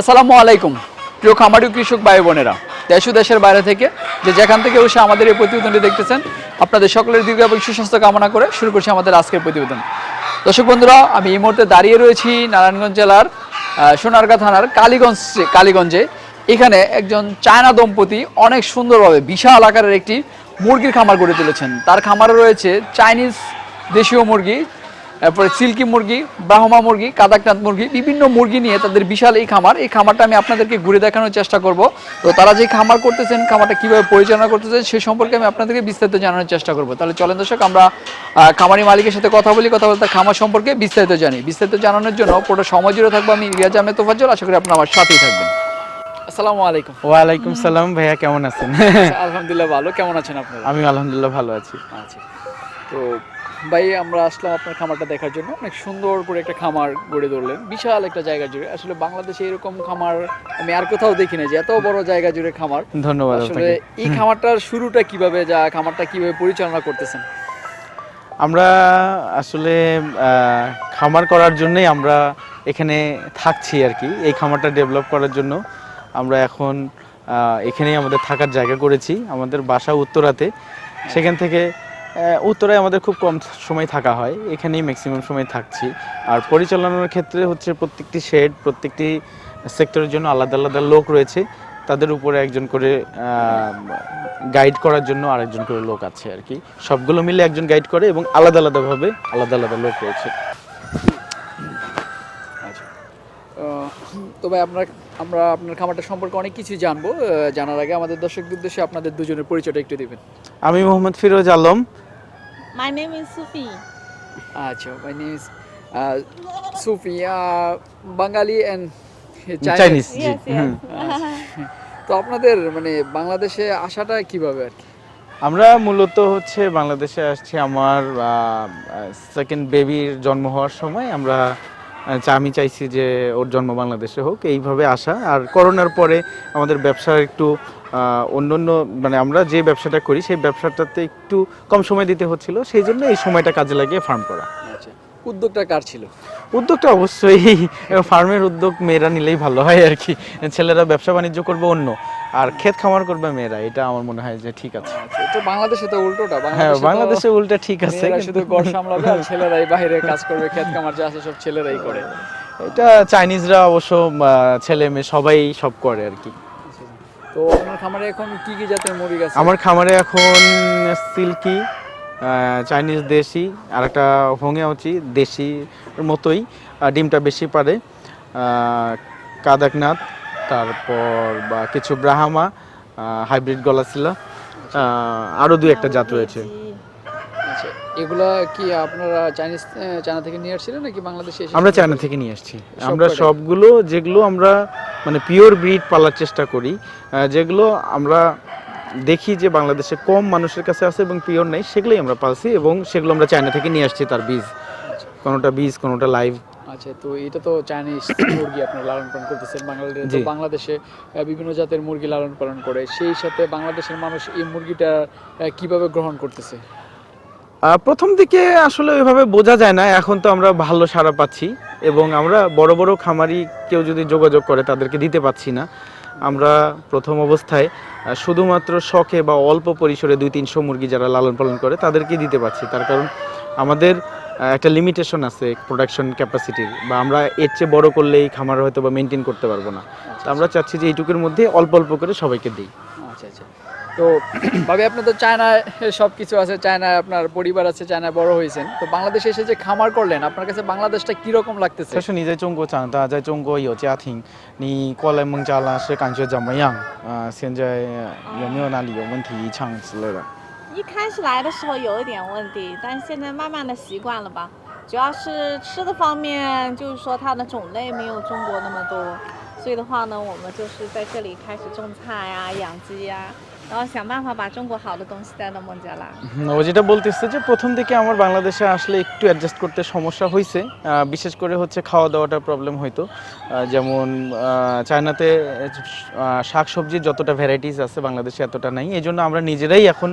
আসসালামু আলাইকুম, প্রিয় খামারি কৃষক ভাই বোনেরা। দেশ দেশের বাইরে থেকে যে যেখান থেকে বসে আমাদের এই প্রতিবেদনটি দেখতেছেন, আপনাদের সকলের দীর্ঘ এবং সুস্বাস্থ্য কামনা করে শুরু করছি আমাদের আজকের প্রতিবেদন। দর্শক বন্ধুরা, আমি এই মুহূর্তে দাঁড়িয়ে রয়েছি নারায়ণগঞ্জ জেলার সোনারগাঁ থানার কালীগঞ্জ কালীগঞ্জে। এখানে একজন চায়না দম্পতি অনেক সুন্দরভাবে বিশাল আকারের একটি মুরগির খামার গড়ে তুলেছেন। তার খামারে রয়েছে চাইনিজ দেশীয় মুরগি তারপরে সিল্কি মুরগি ব্রাহ্মা মুরগি কাদাকনাথ মুরগি বিভিন্ন মুরগি নিয়ে তাদের বিশাল এই খামার। এই খামারটা আমি আপনাদেরকে ঘুরে দেখানোর চেষ্টা করব। তো তারা যে খামার করতেছেন খামারটা কীভাবে পরিচালনা করতেছেন সে সম্পর্কে আমি আপনাদেরকে বিস্তারিত জানানোর চেষ্টা করব। তাহলে চলেন দর্শক আমরা খামারি মালিকের সাথে কথা বলি কথা বলতে খামার সম্পর্কে বিস্তারিত জানি। বিস্তারিত জানানোর জন্য পুরো সময় জুড়ে থাকব আমি রিয়াজ আহমেদ তোফাজ্জল। আশা করি আপনারা আমার সাথেই থাকবেন। আসসালামু আলাইকুম। ওয়ালাইকুম সালাম ভাইয়া কেমন আছেন? আলহামদুলিল্লাহ ভালো। কেমন আছেন আপনারা? আমি আলহামদুলিল্লাহ ভালো আছি। আচ্ছা। তো ভাই আমরা আসলাম আপনার খামারটা দেখার জন্য। অনেক সুন্দর করে একটা খামার গড়ে ধরলেন বিশাল একটা জায়গা জুড়ে। আসলে বাংলাদেশে এরকম খামার আমি আর কোথাও দেখি না যে এত বড় জায়গা জুড়ে খামার। ধন্যবাদ আসলে এই খামারটার শুরুটা কীভাবে যা খামারটা কীভাবে পরিচালনা করতেছেন? আমরা আসলে আহ, খামার করার জন্যই আমরা এখানে থাকছি আর কি। এই খামারটা ডেভেলপ করার জন্য আমরা এখন আহ, এখানেই আমাদের থাকার জায়গা করেছি। আমাদের বাসা উত্তরাতে। সেখান থেকে আহ, উত্তরায় আমাদের খুব কম সময় থাকা হয় এখানেই ম্যাক্সিমাম সময় থাকছি। আর পরিচালনার ক্ষেত্রে হচ্ছে প্রত্যেকটি শেড প্রত্যেকটি সেক্টরের জন্য আলাদা আলাদা লোক রয়েছে। তাদের উপরে একজন করে গাইড করার জন্য আরেকজন করে লোক আছে আর কি। সবগুলো মিলে একজন গাইড করে এবং আলাদা আলাদাভাবে আলাদা আলাদা লোক রয়েছে আচ্ছা আহ, তো ভাই আপনার আমরা আপনার খামারটা সম্পর্কে অনেক কিছু জানব জানার আগে আমাদের দর্শকদের উদ্দেশ্যে আপনাদের দুজনের পরিচয়টা একটু দিবেন আমি Mohammad Firoz Alam My name is Sufi. আচ্ছা my name is Sufi Bangali and Chinese G Yes, hmm. yes. তো আপনাদের মানে বাংলাদেশে আসাটা কীভাবে আর কি আমরা মূলত হচ্ছে বাংলাদেশে আসছি আমার সেকেন্ড বেবির জন্ম হওয়ার সময় আমরা আমি চাইছি যে ওর জন্ম বাংলাদেশে হোক, এইভাবে আসা। আর করোনার পরে আমাদের ব্যবসার একটু অন্য অন্য মানে আমরা যে ব্যবসাটা করি, সেই ব্যবসাটাতে একটু কম সময় দিতে হচ্ছিল। সেই জন্য এই সময়টা কাজে লাগিয়ে ফার্ম করা। উদ্যোগটা কার ছিল? উদ্যোগটা অবশ্যই ফার্মের উদ্যোগ মেয়েরা নিলেই ভালো হয় আর কি। ছেলেরা ব্যবসা বাণিজ্য করবে অন্য আর ক্ষেত খামার করবে মেয়েরা এটা আমার মনে হয় যে ঠিক আছে। আচ্ছা তো বাংলাদেশে তো উল্টোটা হ্যাঁ বাংলাদেশে উল্টা ঠিক আছে শুধু ঘর সামলাবে আর ছেলেরাই বাইরে কাজ করবে ক্ষেত খামার যা আছে সব ছেলেরাই করে। এটা চাইনিজরা অবশ্য ছেলে মেয়ে সবাই সব করে আর কি। তো আপনার খামারে এখন কি কি জাতের মুরগি আছে? আমার খামারে এখন সিল্কি চাইনিজ দেশি আর একটা হোঙেওচি দেশি মতোই ডিমটা বেশি পারে। কাদাকনাথ তারপর বা কিছু ব্রাহামা হাইব্রিড গলাছিলা আরও দু একটা জাত রয়েছে। আচ্ছা এগুলা কি আপনারা চাইনিজ চায়না থেকে নিয়ে আসছিলেন নাকি বাংলাদেশে আমরা চায়না থেকে নিয়ে আসছি। আমরা সবগুলো যেগুলো আমরা মানে পিওর ব্রিড পালার চেষ্টা করি যেগুলো আমরা দেখি যে বাংলাদেশে কম মানুষের কাছে আছে এবং পিওর নেই সেগুলোই আমরা পালছি এবং সেগুলো আমরা চায়না থেকে নিয়ে আসছি তার বীজ। কোনোটা বীজ কোনোটা লাইভ আচ্ছা তো এটা তো চাইনিজ মুরগি আপনারা লালন পালন করতেছেন বাংলাদেশে। বাংলাদেশে বিভিন্ন জাতের মুরগি লালন পালন করে সেই সাথে বাংলাদেশের মানুষ এই মুরগিটা কীভাবে গ্রহণ করতেছে? প্রথম দিকে আসলে ওইভাবে বোঝা যায় না এখন তো আমরা ভালো সাড়া পাচ্ছি এবং আমরা বড় বড় খামারি কেউ যদি যোগাযোগ করে তাদেরকে দিতে পাচ্ছি না। আমরা প্রথম অবস্থায় শুধুমাত্র শখে বা অল্প পরিসরে দুই তিনশো মুরগি যারা লালন পালন করে তাদেরকে দিতে পারছি। তার কারণ আমাদের একটা লিমিটেশন আছে প্রোডাকশন ক্যাপাসিটির বা আমরা এর চেয়ে বড় করলেই খামার হয়তো বা মেনটেন করতে পারব না। তো আমরা চাচ্ছি যে এইটুকুর মধ্যে অল্প অল্প করে সবাইকে দিই। তো ভাবে আপনি তো চায়নায় সব কিছু আছে চায়নায় আপনার পরিবার আছে চায়নায় বড় হয়েছেন তো বাংলাদেশে এসে যে খামার করলেন আপনার কাছে বাংলাদেশটা কিরকম লাগতেছে 这是你在中国长大，在中国有家庭，你过来孟加拉是感觉怎么样？啊、现在有没有哪里有问题、异常之类的？一开始来的时候有一点问题，但是现在慢慢的习惯了吧。主要是吃的方面，就是说它的种类没有中国那么多，所以的话呢，我们就是在这里开始种菜呀、养鸡呀、然 যেটা বলতেছে যে প্রথম দিকে আমার বাংলাদেশে আসলে একটু অ্যাডজাস্ট করতে সমস্যা হয়েছে বিশেষ করে হচ্ছে খাওয়া দাওয়াটা প্রবলেম হইতো যেমন চায়নাতে শাকসবজির যতটা ভ্যারাইটিস আছে বাংলাদেশে এতটা নাই। এই জন্য আমরা নিজেরাই এখন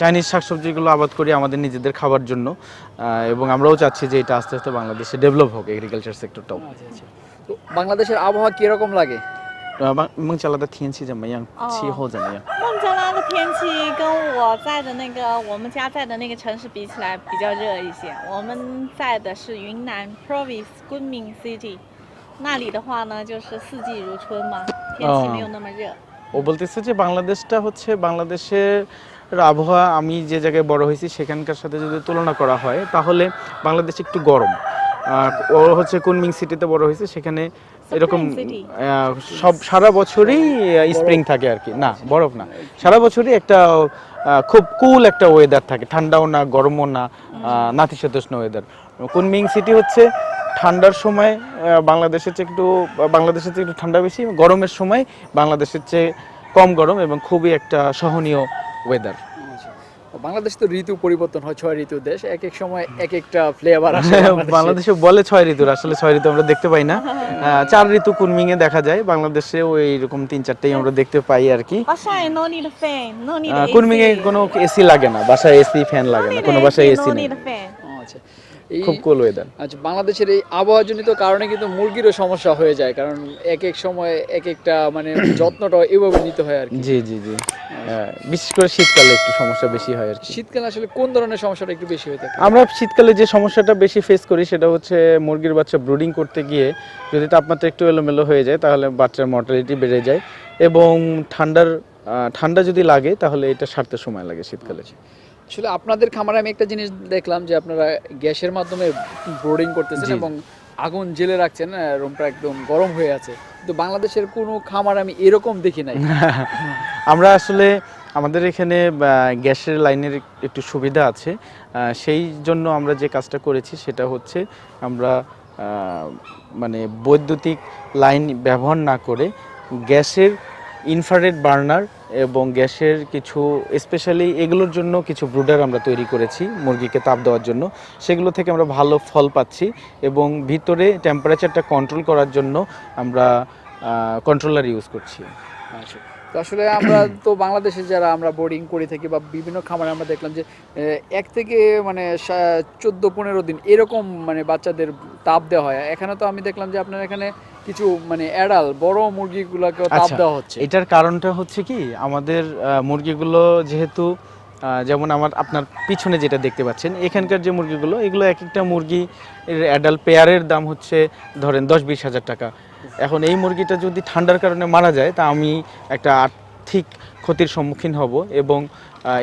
চাইনিজ শাকসবজিগুলো আবাদ করি আমাদের নিজেদের খাওয়ার জন্য। এবং আমরাও চাচ্ছি যে এটা আস্তে আস্তে বাংলাদেশে ডেভেলপ হোক এগ্রিকালচার সেক্টরটাও আচ্ছা, আচ্ছা। বাংলাদেশের আবহাওয়া কীরকম লাগে? 呃，孟孟加拉的天气怎么样？气候怎么样？孟加拉的天气跟我在的那个我们家在的那个城市比起来比较热一些。我们在的是云南 Province Kunming City，那里的话呢就是四季如春嘛，天气没有那么热。 ও বলতেছে যে বাংলাদেশটা হচ্ছে বাংলাদেশের আবহাওয়া আমি যে জায়গায় বড় হয়েছি সেখানকার সাথে যদি তুলনা করা হয় তাহলে বাংলাদেশ একটু গরম আহ, ও হচ্ছে কুনমিং সিটিতে বড় হয়েছে সেখানে এরকম সব সারা বছরই স্প্রিং থাকে আর কি। না বরফ না। সারা বছরই একটা খুব কুল একটা ওয়েদার থাকে। ঠান্ডাও না গরমও না নাতিশীতোষ্ণ ওয়েদার কুনমিং সিটি হচ্ছে ঠান্ডার সময় বাংলাদেশের চেয়ে একটু বাংলাদেশের চেয়ে একটু ঠান্ডা বেশি গরমের সময় বাংলাদেশের চেয়ে কম গরম এবং খুবই একটা সহনীয় ওয়েদার বাংলাদেশ তো ঋতু পরিবর্তন হয় ছয় ঋতু দেশ এক এক সময় এক একটা ফ্লেভার আসে বাংলাদেশে। বাংলাদেশে বলে ছয় ঋতুর আসলে ছয় ঋতু আমরা দেখতে পাই না। আহ, চার ঋতু কুনমিং এ দেখা যায় বাংলাদেশে ওই এরকম তিন চারটেই আমরা দেখতে পাই আর কি। কুনমিং এ কোনো এসি লাগে না বাসায় এসি ফ্যান লাগে না কোনো বাসায় এসি নেই need fan. ও, আচ্ছা এই খুব কুল ওয়েদার আচ্ছা বাংলাদেশের এই আবহাওয়াজনিত কারণে কিন্তু মুরগিরও সমস্যা হয়ে যায় কারণ এক এক সময় এক একটা মানে যত্নটা এভাবে নিতে হয় আর কি। জি জি জি। বিশেষ করে শীতকালে একটু সমস্যা বেশি হয় আর কি। শীতকালে আসলে কোন ধরনের সমস্যাটা একটু বেশি হয়ে থাকে? আমরা শীতকালে যে সমস্যাটা বেশি ফেস করি সেটা হচ্ছে মুরগির বাচ্চা ব্রুডিং করতে গিয়ে যদি তাপমাত্রা একটু এলোমেলো হয়ে যায় তাহলে বাচ্চার মর্টালিটি বেড়ে যায় এবং ঠান্ডার ঠান্ডা যদি লাগে তাহলে এটা সারতে সময় লাগে শীতকালে। আসলে আপনাদের খামারে আমি একটা জিনিস দেখলাম যে আপনারা গ্যাসের মাধ্যমে ব্রোডিং করতেছেন এবং আগুন জেলে রাখছেন রুমটা একদম গরম হয়ে আছে। কিন্তু বাংলাদেশের কোনো খামার আমি এরকম দেখি নাই। আমরা আসলে আমাদের এখানে গ্যাসের লাইনের একটু সুবিধা আছে। সেই জন্য আমরা যে কাজটা করেছি সেটা হচ্ছে আমরা মানে বৈদ্যুতিক লাইন ব্যবহার না করে গ্যাসের ইনফ্রারেড বার্নার এবং গ্যাসের কিছু স্পেশালি এগুলোর জন্য কিছু ব্রুডার আমরা তৈরি করেছি, মুরগিকে তাপ দেওয়ার জন্য। সেগুলো থেকে আমরা ভালো ফল পাচ্ছি এবং ভিতরে টেম্পারেচারটা কন্ট্রোল করার জন্য আমরা কন্ট্রোলার ইউজ করছি। আচ্ছা। তো আসলে আমরা তো বাংলাদেশে যারা আমরা বোর্ডিং করে থাকি বা বিভিন্ন খামারে আমরা দেখলাম যে এক থেকে মানে চোদ্দ পনেরো দিন এরকম মানে বাচ্চাদের তাপ দেওয়া হয়। এখানে তো আমি দেখলাম যে আপনার এখানে কিছু মানে এড়াল বড় মুরগিগুলোকে তাপ আচ্ছা, দেওয়া হচ্ছে। এটার কারণটা হচ্ছে কি আমাদের মুরগিগুলো যেহেতু যেমন আমার আপনার পিছনে যেটা দেখতে পাচ্ছেন এখানকার যে মুরগিগুলো এগুলো এক একটা মুরগি এর অ্যাডাল্ট পেয়ারের দাম হচ্ছে ধরেন দশ বিশ হাজার টাকা। এখন এই মুরগিটা যদি ঠান্ডার কারণে মারা যায় তা আমি একটা আর্থিক ক্ষতির সম্মুখীন হব এবং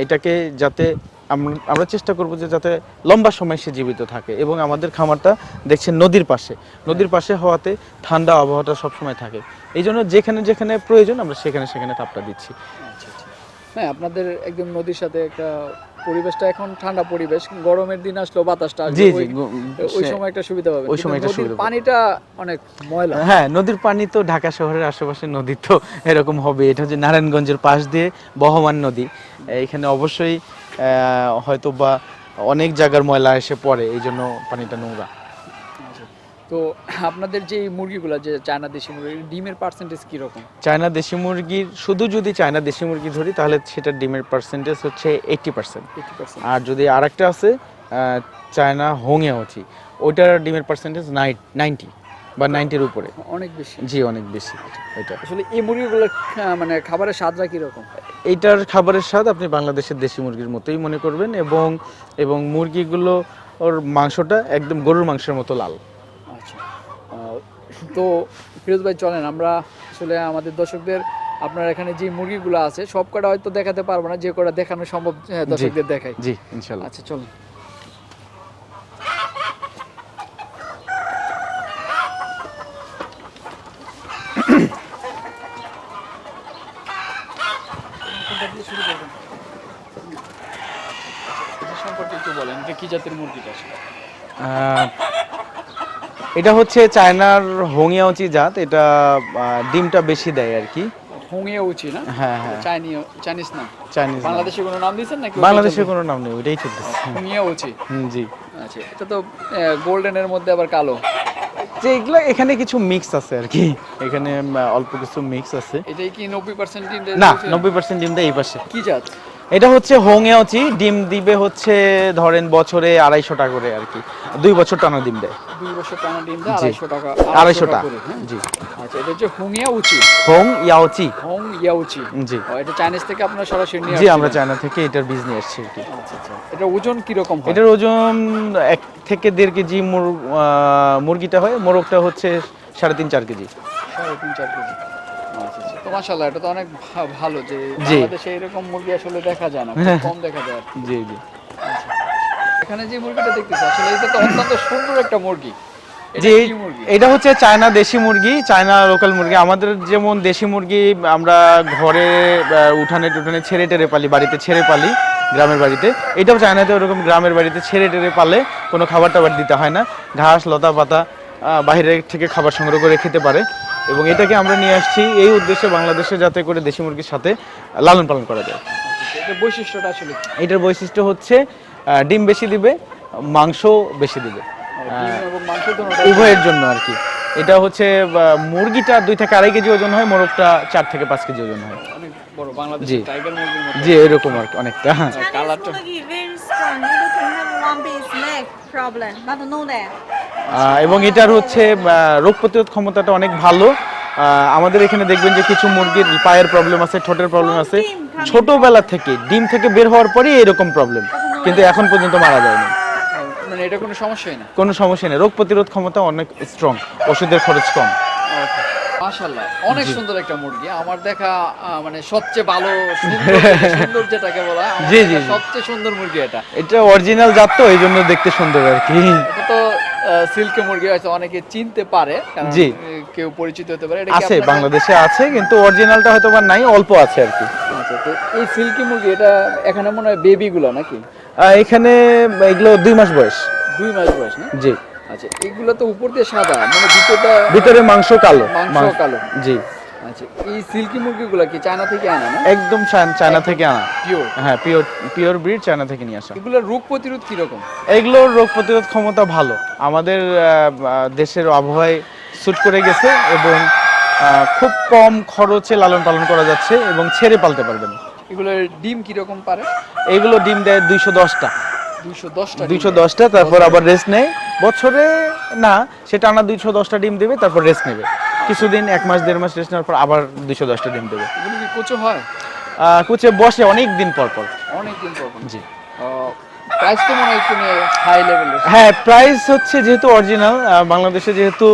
এটাকে যাতে আমরা চেষ্টা করব যে যাতে লম্বা সময় সে জীবিত থাকে এবং আমাদের খামারটা দেখছেন নদীর পাশে। নদীর পাশে হওয়াতে ঠান্ডা আবহাওয়াটা সবসময় থাকে। এই জন্য যেখানে যেখানে প্রয়োজন আমরা সেখানে সেখানে তাপটা দিচ্ছি। হ্যাঁ আপনাদের একদম নদীর সাথে একটা পরিবেশটা এখন ঠান্ডা পরিবেশ গরমের দিন আসলেও বাতাসটা জি জি ওই- সময় একটা সুবিধা পাবে ওই সময় একটা সুবিধা। পানিটা অনেক ময়লা। হ্যাঁ নদীর পানি তো ঢাকা শহরের আশেপাশে নদী তো এরকম হবে। এটা হচ্ছে নারায়ণগঞ্জের পাশ দিয়ে বহমান নদী। এখানে অবশ্যই হয়তো বা অনেক জায়গার ময়লা এসে পড়ে এই জন্য পানিটা নোংরা। আচ্ছা। তো আপনাদের যে মুরগিগুলো যে চায়না দেশি মুরগি ডিমের পার্সেন্টেজ কীরকম? চায়না দেশি মুরগির শুধু যদি চায়না দেশি মুরগি ধরি তাহলে সেটা ডিমের পার্সেন্টেজ হচ্ছে এইটটি পার্সেন্ট আর যদি আরেকটা আছে চায়না চায়না হোংয়াওচি ওইটার ডিমের পার্সেন্টেজ নাইট নাইনটি বা নাইনটির উপরে। অনেক বেশি। জি অনেক বেশি। ওইটা আসলে এই মুরগিগুলো মানে খাবারের স্বাদটা কীরকম? এইটার খাবারের স্বাদ আপনি বাংলাদেশের দেশি মুরগির মতোই মনে করবেন এবং এবং মুরগিগুলো ওর মাংসটা একদম গরুর মাংসের মতো লাল। আচ্ছা। তো ফিরোজ ভাই চলেন আমরা আসলে আমাদের দর্শকদের আপনার এখানে যে মুরগিগুলো আছে সব কটা হয়তো দেখাতে পারব না যে কটা দেখানো সম্ভব হ্যাঁ, দর্শকদের দেখাই। জি ইনশাল্লাহ। আচ্ছা চলুন সম্পর্কে একটু বলেন এটা কি জাতের মুরগিটা এটা হচ্ছে চায়নার হোংয়াওচি জাত। এটা ডিমটা বেশি দেয় আর কি। না? হ্যাঁ হ্যাঁ। চাইনি চাইনিজ না চাইনিজ বাংলাদেশে কোনো নাম দিয়েছেন নাকি বাংলাদেশের কোনো নাম নেই ওইটাই চলতেছে। জি। আচ্ছা এটা তো গোল্ডেনের মধ্যে আবার কালো। যে এগুলো এখানে কিছু মিক্স আছে আর কি। এখানে অল্প কিছু মিক্স আছে। এটাই কি নব্বই পার্সেন্ট না নব্বই পার্সেন্ট ডিমটা এই পাশে। কি জাত? এটা হচ্ছে হোংয়াওচি ডিম দিবে হচ্ছে ধরেন বছরে আড়াইশো টাকা করে আর কি। দুই বছর টানা ডিম দেয়। দুই বছর টানা ডিম দেয় আড়াইশো টাকা আড়াইশো টাকা হ্যাঁ? জি। আচ্ছা এটা হচ্ছে হুংয়া উচি হোং ইয়াওচি হোং ইয়াউচি জি। এটা চাইনিজ থেকে আপনারা সরাসরি নিয়ে জি আমরা চায়না থেকে এটার বীজ নিয়ে এসেছি আর কি। আচ্ছা আচ্ছা। এটা ওজন কীরকম হয়? এটার ওজন এক থেকে দেড় কেজি মুরগিটা হয় মোরগটা হচ্ছে সাড়ে তিন চার কেজি। সাড়ে তিন চার কেজি। তো মাশাআল্লাহ এটা তো অনেক ভালো যে বাংলাদেশে এরকম মুরগি আসলে দেখা যায় না কম দেখা যায় জি জি। এখানে যে মুরগিটা দেখতেছি আসলে এটা তো অত্যন্ত সুন্দর একটা মুরগি। জি এটা হচ্ছে চায়না দেশি মুরগি চায়না লোকাল মুরগি। আমাদের যেমন দেশি মুরগি আমরা ঘরে উঠানে টুঠানে ছেড়ে টেরে পালি বাড়িতে ছেড়ে পালি গ্রামের বাড়িতে। এটাও চায়নাতে ওরকম গ্রামের বাড়িতে ছেড়ে টেরে পালে কোনো খাবার টাবার দিতে হয় না। ঘাস লতা পাতা বাইরে থেকে খাবার সংগ্রহ করে খেতে পারে। এবং এটাকে আমরা নিয়ে আসছি এই উদ্দেশ্যে বাংলাদেশে যাতে করে দেশি মুরগির সাথে লালন পালন করা যায়। বৈশিষ্ট্যটা আসলে এটার বৈশিষ্ট্য হচ্ছে আহ, ডিম বেশি দিবে মাংস বেশি দিবে। দুটোটাই উভয়ের জন্য আর কি। এটা হচ্ছে মুরগিটা দুই থেকে আড়াই কেজি ওজন হয় মোরগটা চার থেকে পাঁচ কেজি ওজন হয়। অনেক বড় বাংলাদেশি জি। টাইগার মুরগির মতো। জি এরকম আর কি অনেকটা. আহ, এবং এটার হচ্ছে রোগ প্রতিরোধ ক্ষমতাটা অনেক ভালো। আমাদের এখানে দেখবেন যে কিছু মুরগির পায়ের প্রবলেম আছে ঠোঁটের প্রবলেম আছে। ছোটবেলা থেকে ডিম থেকে বের হওয়ার পরেই এরকম প্রবলেম কিন্তু এখন পর্যন্ত মারা যায়নি। মানে এটা কোনো সমস্যাই না। কোনো সমস্যা নেই। রোগ প্রতিরোধ ক্ষমতা অনেক স্ট্রং ওষুধের খরচ কম। মাশাআল্লাহ অনেক সুন্দর একটা মুরগি। আমার দেখা মানে সবচেয়ে ভালো সুন্দর যেটাকে বলা জি, জি, সবচেয়ে সুন্দর মুরগি এটা। এটা অরিজিনাল জাত তো এই জন্য দেখতে সুন্দর আর কি। এটা তো সিল্কে মুরগি আছে অনেকে চিনতে পারে জি। কেউ পরিচিত হতে পারে। এটা আছে বাংলাদেশে আছে কিন্তু অরিজিনালটা হয়তো বা নাই অল্প আছে আর কি। আচ্ছা তো এই সিল্কি মুরগি এটা এখানে মনে হয় বেবি গুলো নাকি? এখানে এগুলো দুই মাস বয়স। দুই মাস বয়স না? জি। আচ্ছা এগুলো তো উপর দিয়ে সাদা মানে ভিতরটা ভিতরে মাংস কালো। মাংস কালো। জি। আচ্ছা এই সিল্কি মুরগিগুলো কি চায়না থেকে আনা না? একদম চায়না- থেকে আনা। পিওর হ্যাঁ পিওর পিওর ব্রিড চায়না থেকে নিয়ে আসা। এগুলোর রোগ প্রতিরোধ কীরকম? এগুলোর রোগ প্রতিরোধ ক্ষমতা ভালো। আমাদের দেশের আবহাওয়ায় স্যুট করে গেছে এবং খুব কম খরচে লালন পালন করা যাচ্ছে এবং ছেড়ে পালতে পারবেন। এগুলোর ডিম কীরকম পারে? এইগুলো ডিম দেয় দুইশো দশটা। দুইশো দশটা তারপর আবার রেস্ট নেয়। বছরে না সেটা আনা দুইশো দশটা ডিম দেবে তারপর রেস্ট নেবে। কিছুদিন এক মাস দেড় মাস রেস্ট নেওয়ার পর আবার দুইশো দশটা ডিম দেবে। এগুলো কি কুচো হয়? কুচে বসে অনেক দিন পর পর। অনেক দিন পর। জি। প্রাইস তো মনে হয় হাই লেভেলের হ্যাঁ প্রাইস হচ্ছে যেহেতু অরিজিনাল বাংলাদেশে যেহেতু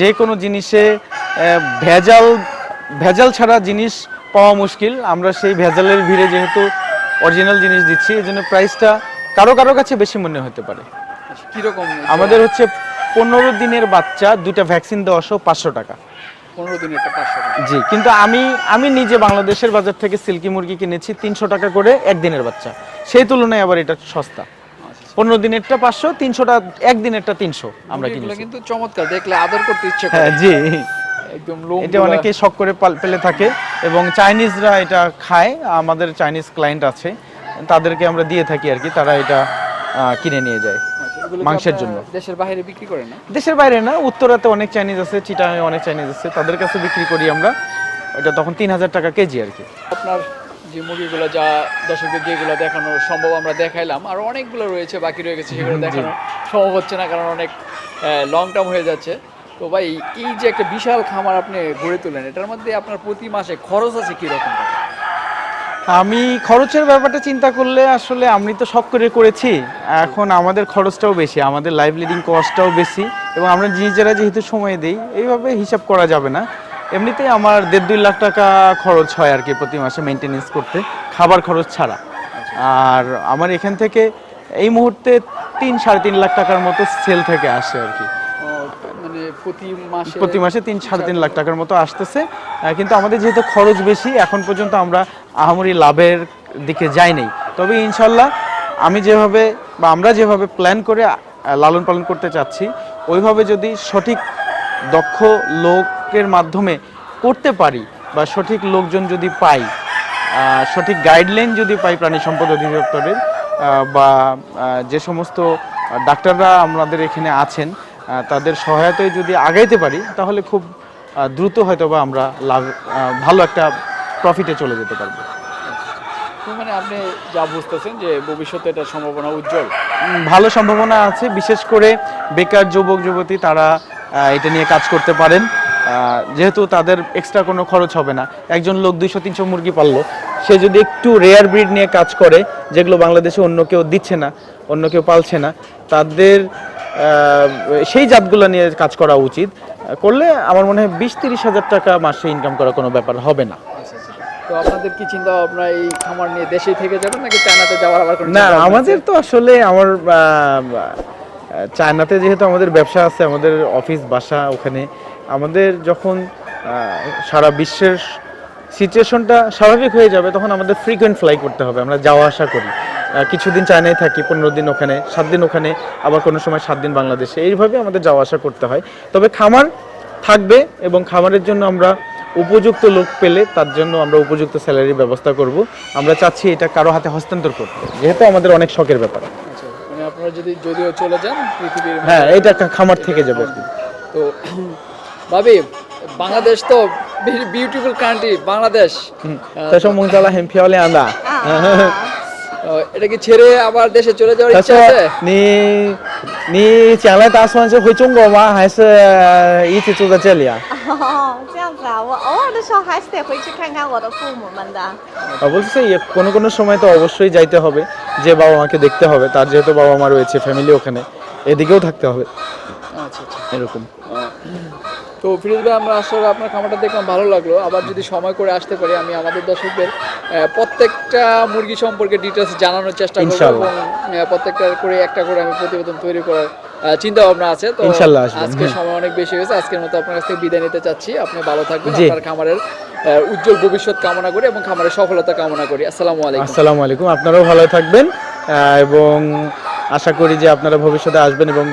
যে কোনো জিনিসে ভেজাল ভেজাল ছাড়া জিনিস পাওয়া মুশকিল। আমরা সেই ভেজালের ভিড়ে যেহেতু অরিজিনাল জিনিস দিচ্ছি এই জন্য প্রাইসটা কারও কারও কাছে বেশি মনে হতে পারে। কীরকম? আমাদের হচ্ছে পনেরো দিনের বাচ্চা দুটা ভ্যাকসিন দেওয়া সহ পাঁচশো টাকা। পনেরো দিন একটা পাঁচশো টাকা। জি কিন্তু আমি আমি নিজে বাংলাদেশের বাজার থেকে সিল্কি মুরগি কিনেছি তিনশো টাকা করে একদিনের বাচ্চা। সেই তুলনায় আবার এটা সস্তা। পনেরো দিনেরটা পাঁচশো তিনশোটা একদিনেরটা তিনশো আমরা কিন্তু চমৎকার দেখলে আদর করতে ইচ্ছে করে। হ্যাঁ জি। একদম এটা অনেকে শখ করে পাল- থাকে এবং চাইনিজরা এটা খায় আমাদের চাইনিজ ক্লায়েন্ট আছে তাদেরকে আমরা দিয়ে থাকি আর কি তারা এটা কিনে নিয়ে যায় মাংসের জন্য। দেশের বাইরে বিক্রি করে না? দেশের বাইরে না উত্তরাতে অনেক চাইনিজ আছে চিটাঙে অনেক চাইনিজ আছে তাদের কাছে বিক্রি করি আমরা এটা তখন তিন হাজার টাকা কেজি আর কি। আপনার যে মুরগিগুলো যা দর্শকদের যেগুলো দেখানো সম্ভব আমরা দেখাইলাম আর অনেকগুলো রয়েছে বাকি রয়ে গেছে সেগুলো দেখানো সম্ভব হচ্ছে না কারণ অনেক লং টার্ম হয়ে যাচ্ছে। তো ভাই, এই যে একটা বিশাল খামার আপনি গড়ে তোলেন, এটার মধ্যে আপনার প্রতি মাসে খরচ আছে কীরকম? আমি খরচের ব্যাপারটা চিন্তা করলে আসলে আমি তো সব করে করেছি, এখন আমাদের খরচটাও বেশি, আমাদের লাইভ লিডিং কস্টটাও বেশি, এবং আমরা নিজেরা যেহেতু সময় দিই, এইভাবে হিসাব করা যাবে না। এমনিতেই আমার দেড় দুই লাখ টাকা খরচ হয় আর কি প্রতি মাসে মেনটেনেন্স করতে, খাবার খরচ ছাড়া। আর আমার এখান থেকে এই মুহূর্তে তিন, সাড়ে তিন লাখ টাকার মতো সেল থেকে আসে আর কি। প্রতি মাসে প্রতি মাসে তিন সাড়ে তিন লাখ টাকার মতো আসতেছে। কিন্তু আমাদের যেহেতু খরচ বেশি এখন পর্যন্ত আমরা আহামরি লাভের দিকে যাইনি। তবে ইনশাল্লাহ আমি যেভাবে বা আমরা যেভাবে প্ল্যান করে লালন পালন করতে চাচ্ছি ওইভাবে যদি সঠিক দক্ষ লোকের মাধ্যমে করতে পারি বা সঠিক লোকজন যদি পাই সঠিক গাইডলাইন যদি পাই প্রাণী সম্পদ অধিদপ্তরের বা যে সমস্ত ডাক্তাররা আমাদের এখানে আছেন তাদের সহায়তায় যদি আগাইতে পারি তাহলে খুব দ্রুত হয়তো বা আমরা লাভ ভালো একটা প্রফিটে চলে যেতে পারব। মানে আপনি যা বুঝতেছেন যে ভবিষ্যতে এটা সম্ভাবনা উজ্জ্বল। ভালো সম্ভাবনা আছে বিশেষ করে বেকার যুবক যুবতী তারা এটা নিয়ে কাজ করতে পারেন। যেহেতু তাদের এক্সট্রা কোনো খরচ হবে না। একজন লোক দুইশো তিনশো মুরগি পাললো সে যদি একটু রেয়ার ব্রিড নিয়ে কাজ করে যেগুলো বাংলাদেশে অন্য কেউ দিচ্ছে না অন্য কেউ পালছে না তাদের সেই জাতগুলো নিয়ে কাজ করা উচিত। করলে আমার মনে হয় বিশ তিরিশ হাজার টাকা মাসে ইনকাম করা কোনো ব্যাপার হবে না। তো আপনাদের কি চিন্তা ভাবনা এই খামার নিয়ে দেশেই থেকে যাবেন নাকি চায়নাতে যাওয়ার আবার না আমাদের তো আসলে আমার চায়নাতে যেহেতু আমাদের ব্যবসা আছে আমাদের অফিস বাসা ওখানে আমাদের যখন সারা বিশ্বের সিচুয়েশনটা স্বাভাবিক হয়ে যাবে তখন আমাদের ফ্রিকোয়েন্ট ফ্লাই করতে হবে আমরা যাওয়া আসা করি। কিছুদিন চায়নায় থাকি পনেরো দিন ওখানে সাত দিন ওখানে আবার কোনো সময় সাত দিন বাংলাদেশে এইভাবে আমাদের যাওয়া আসা করতে হয় তবে খামার থাকবে এবং খামারের জন্য আমরা উপযুক্ত লোক পেলে তার জন্য আমরা উপযুক্ত স্যালারির ব্যবস্থা করব আমরা চাচ্ছি এটা কারো হাতে হস্তান্তর করতে যেহেতু আমাদের অনেক শখের ব্যাপার আচ্ছা, মানে আপনারা যদি যদিও চলে যান পৃথিবীর হ্যাঁ এটা খা- খামার থেকে যাবে আর কি। তো ভাবি বাংলাদেশ তো বিউটিফুল কান্ট্রি বাংলাদেশ হুম। 他说蒙扎拉很漂亮的。 啊， আহ, এটা কি ছেড়ে আবার দেশে চলে যাওয়ার 他 ইচ্ছা আছে 说你你将来打算是回中国吗？还是一直住在这里啊？哦，这样子啊，我偶尔的时候还是得回去看看我的父母们的。 অবশ্যই ইয়ে, কোনো কোনো সময় তো অবশ্যই যাইতে হবে যে বাবা মাকে দেখতে হবে তার যেহেতু বাবা মা রয়েছে ফ্যামিলি ওখানে এদিকেও থাকতে হবে আচ্ছা আচ্ছা এরকম তো ফিরোজ ভাই আমরা আসলে আপনার খামারটা দেখলাম ভালো লাগলো আবার যদি সময় করে আসতে পারি আমি আমাদের দর্শকদের আহ, প্রত্যেকটা মুরগি সম্পর্কে ডিটেলস জানানোর চেষ্টা করব। এবং প্রত্যেকটা করে একটা করে আমি প্রতিবেদন তৈরি করার চিন্তা ভাবনা আছে। তো আজকে হ্যাঁ। সময় অনেক বেশি হয়েছে। আজকের মতো আপনার কাছ থেকে বিদায় নিতে চাচ্ছি। আপনি ভালো থাকবেন আপনার খামারের উজ্জ্বল ভবিষ্যৎ কামনা করি এবং খামারের সফলতা কামনা করি। আসসালামু আলাইকুম। আসসালামু আলাইকুম। আপনারাও ভালো থাকবেন আহ, এবং আশা করি যে আপনারা ভবিষ্যতে আসবেন এবং